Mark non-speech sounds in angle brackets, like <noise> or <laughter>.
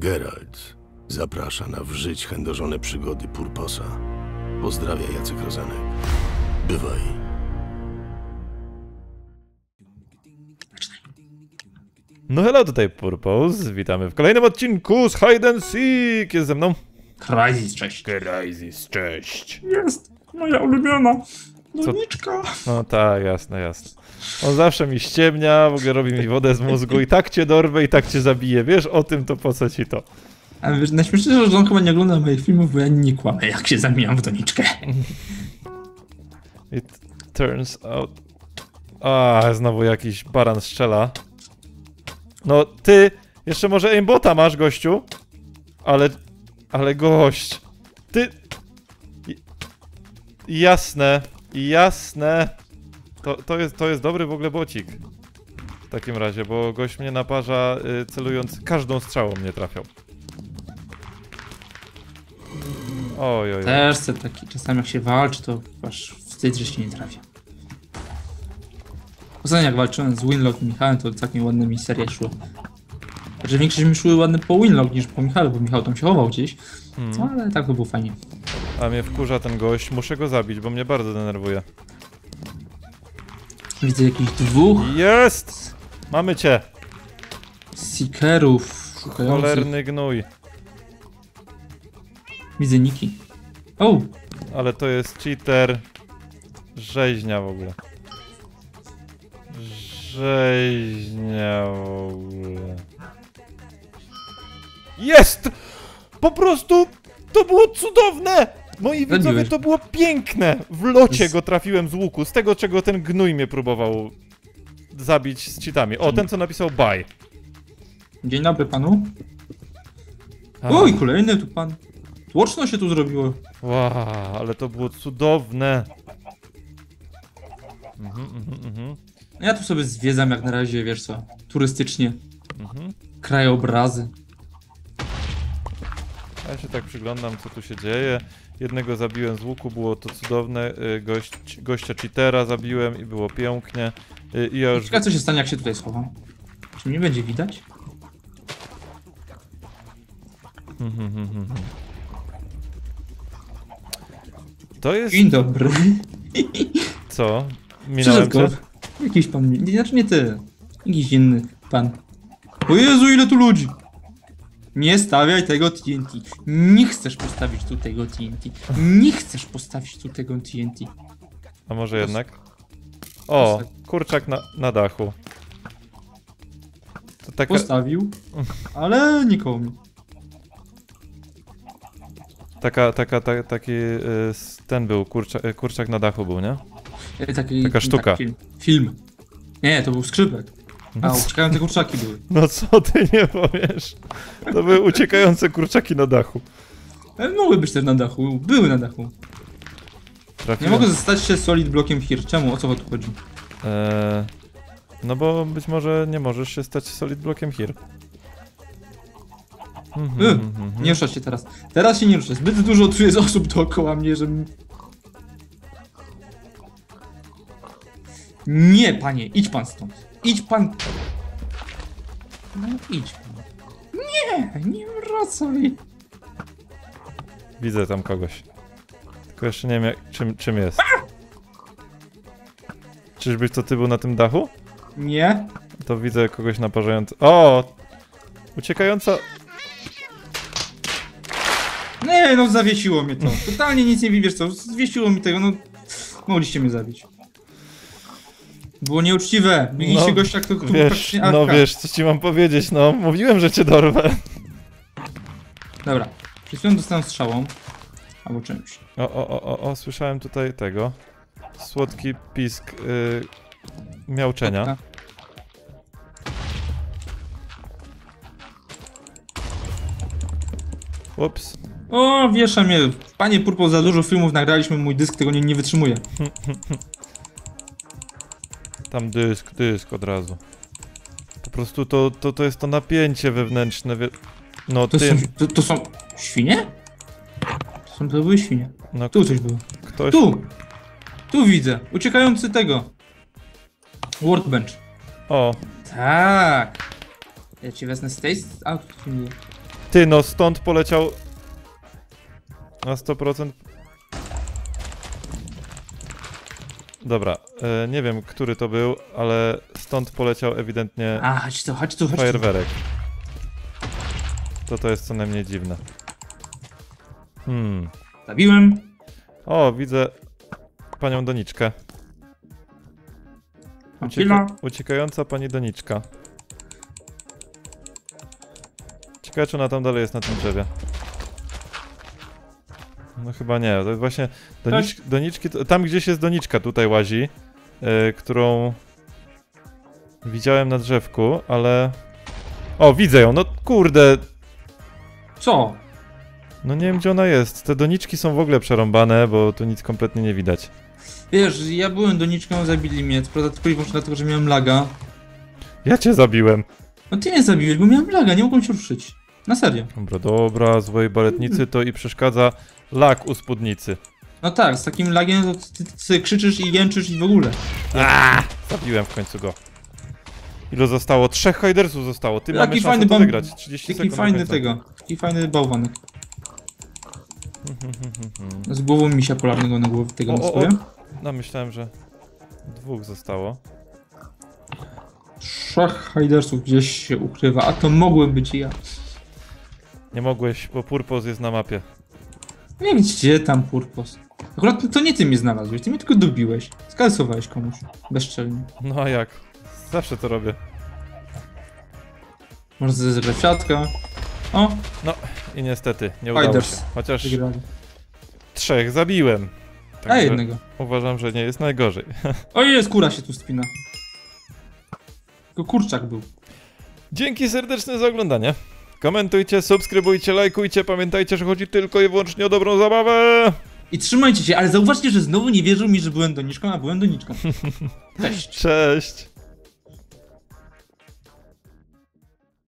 Geralt zaprasza na w żyć chędożone przygody Purposa. Pozdrawia Jacek Rozenek. Bywaj. No hello, tutaj Purpose, witamy w kolejnym odcinku z Hide and Seek, jest ze mną Crysis, cześć. Crysis, cześć. Jest moja ulubiona doniczka. No tak, jasne, jasne. On zawsze mi ściemnia, w ogóle robi mi wodę z mózgu i tak cię dorwę i tak cię zabije, wiesz o tym, to po co ci to? Ale wiesz, najśmieszniejsze, że on chyba nie ogląda moich filmów, bo ja nie kłamę, jak się zamieniam w doniczkę. It turns out... A, znowu jakiś baran strzela. No ty, jeszcze może aimbota masz, gościu? Ale, ale gość. Ty... Jasne, jasne. To, to, jest, to jest dobry w ogóle bocik. W takim razie, bo gość mnie naparza y, celując, każdą strzałą mnie trafiał. Oj, oj, oj. Też chcę taki, czasami jak się walczy, to aż wstyd, że się nie trafia. Ostatnio jak walczyłem z Winlock i Michałem, to całkiem ładne mi serie szły. Znaczy większość mi szły ładne po Winlock niż po Michale, bo Michał tam się chował gdzieś. Mm. Co, ale tak to było fajnie. A mnie wkurza ten gość, muszę go zabić, bo mnie bardzo denerwuje. Widzę jakichś dwóch Jest! Mamy cię! seekerów szukających. Cholerny gnój. Widzę Niki. O! Ale to jest cheater. Rzeźnia w ogóle. Rzeźnia w ogóle. Jest! Po prostu to było cudowne! Moi widzowie, to było piękne! W locie go trafiłem z łuku, z tego czego ten gnój mnie próbował zabić z cheatami. O, ten co napisał bye. Dzień dobry panu. Oj, kolejny tu pan. Tłoczno się tu zrobiło. Wow, ale to było cudowne. Mhm, mhm, mhm, Ja tu sobie zwiedzam jak na razie, wiesz co, turystycznie. mhm. Krajobrazy. Ja się tak przyglądam, co tu się dzieje. Jednego zabiłem z łuku, było to cudowne. y, Gość, gościa cheatera zabiłem i było pięknie. Y, I ja już... Ciekawe co się stanie jak się tutaj schowam. Czy mnie będzie widać? Mhm, mhm, mhm. To jest... Dzień dobry. Co? Minąłem cię? Jakiś pan, nie, znaczy nie ty. Jakiś inny pan. O Jezu, ile tu ludzi! Nie stawiaj tego TNT. Nie chcesz postawić tu tego TNT. Nie chcesz postawić tu tego TNT. A może jednak? O, kurczak na, na dachu. To taka... Postawił, ale nikomu. Taka, taka, ta, taki, y, ten był, kurczak, y, kurczak na dachu był, nie? E, Taki, Taka sztuka. tak, film. film. Nie, to był skrzypek. A uciekające kurczaki były. No co ty nie powiesz? To były uciekające kurczaki na dachu. E, Mogły być też na dachu. Były na dachu. Nie Trafiłem. mogę stać się solid blokiem here. Czemu? O co tu chodzi? Eee, no bo być może nie możesz się stać solid blokiem here. Mhm, Y, mhm, mhm. Nie ruszać się teraz. Teraz się nie ruszę. Zbyt dużo tu jest osób dookoła mnie, żebym... Nie, panie, idź pan stąd. Idź pan... No idź pan. Nie, nie wracaj. Widzę tam kogoś. Tylko jeszcze nie wiem jak, czym, czym jest. Czyżbyś to ty był na tym dachu? Nie. To widzę kogoś naparzający. O! Uciekająca. Nie, no zawiesiło mnie to. Totalnie nic nie wiesz co, zwiesiło mi tego, no... Mogliście mnie zabić. Było nieuczciwe. Mieliście No, gościa, kto, Wiesz, no wiesz, co ci mam powiedzieć, no. Mówiłem, że cię dorwę. Dobra. Przed chwilą dostałem strzałą. Albo czymś. O, o, o, o, o, słyszałem tutaj tego. Słodki pisk y, miauczenia. Dobra. Ups. O, wiesza mnie. Panie Purpo, za dużo filmów nagraliśmy, mój dysk tego nie, nie wytrzymuje. Tam dysk, dysk od razu. Po prostu to, to, to jest to napięcie wewnętrzne. Wie... No To, tym, są, to, to są świnie? To są to były świnie. no Tu coś było. ktoś... Tu! Tu widzę. Uciekający tego. Workbench. O, Tak. Ja cię wezmę z tej outfit filmu. Ty, no stąd poleciał... Na 100%... Dobra, e, nie wiem, który to był, ale stąd poleciał ewidentnie A, chodź tu, chodź tu, chodź tu. fajerwerek. To to jest co najmniej dziwne. Hmm. Zabiłem. O, widzę panią Doniczkę. Chwila. Ucieka uciekająca pani Doniczka. Ciekawe, czy ona tam dalej jest na tym drzewie. No chyba nie, to jest właśnie donicz doniczki, to- tam gdzieś jest doniczka tutaj łazi, yy, którą widziałem na drzewku, ale... O, widzę ją, no kurde, Co? no nie wiem gdzie ona jest. Te doniczki są w ogóle przerąbane, bo tu nic kompletnie nie widać. Wiesz, ja byłem doniczką, zabili mnie, co prawda tylko i wyłącznie dlatego, że miałem laga. Ja cię zabiłem. No ty mnie zabiłeś, bo miałem laga, nie mogłem się ruszyć. Na serio. Dobra, dobra, złej baletnicy to i przeszkadza lak u spódnicy. No tak, z takim lagiem to ty, ty, krzyczysz i jęczysz i w ogóle. Zabiłem w końcu go. Ile zostało? Trzech Hajdersów zostało. Ty mamy fajny szansę to wygrać. 30 Taki sekund fajny tego, taki fajny bałwanek. Z głową misia polarnego na głowie tego O, o. No myślałem, że dwóch zostało. Trzech Hajdersów gdzieś się ukrywa, a to mogłem być ja. Nie mogłeś, bo Purpos jest na mapie. Nie wiem, gdzie tam Purpos. Akurat to nie ty mnie znalazłeś, ty mnie tylko dubiłeś. Skalsowałeś komuś. Bezczelnie. No a jak? Zawsze to robię. Sobie zebrać siatkę. O, I niestety, nie udało Hiders. się. Chociaż wygrali. trzech zabiłem. A jednego. Uważam, że nie jest najgorzej. <laughs> O jest, kura się tu spina. Tylko kurczak był. Dzięki serdeczne za oglądanie. Komentujcie, subskrybujcie, lajkujcie. Pamiętajcie, że chodzi tylko i wyłącznie o dobrą zabawę. I trzymajcie się, ale zauważcie, że znowu nie wierzył mi, że byłem doniczką, a byłem doniczką. <laughs> Cześć. Cześć.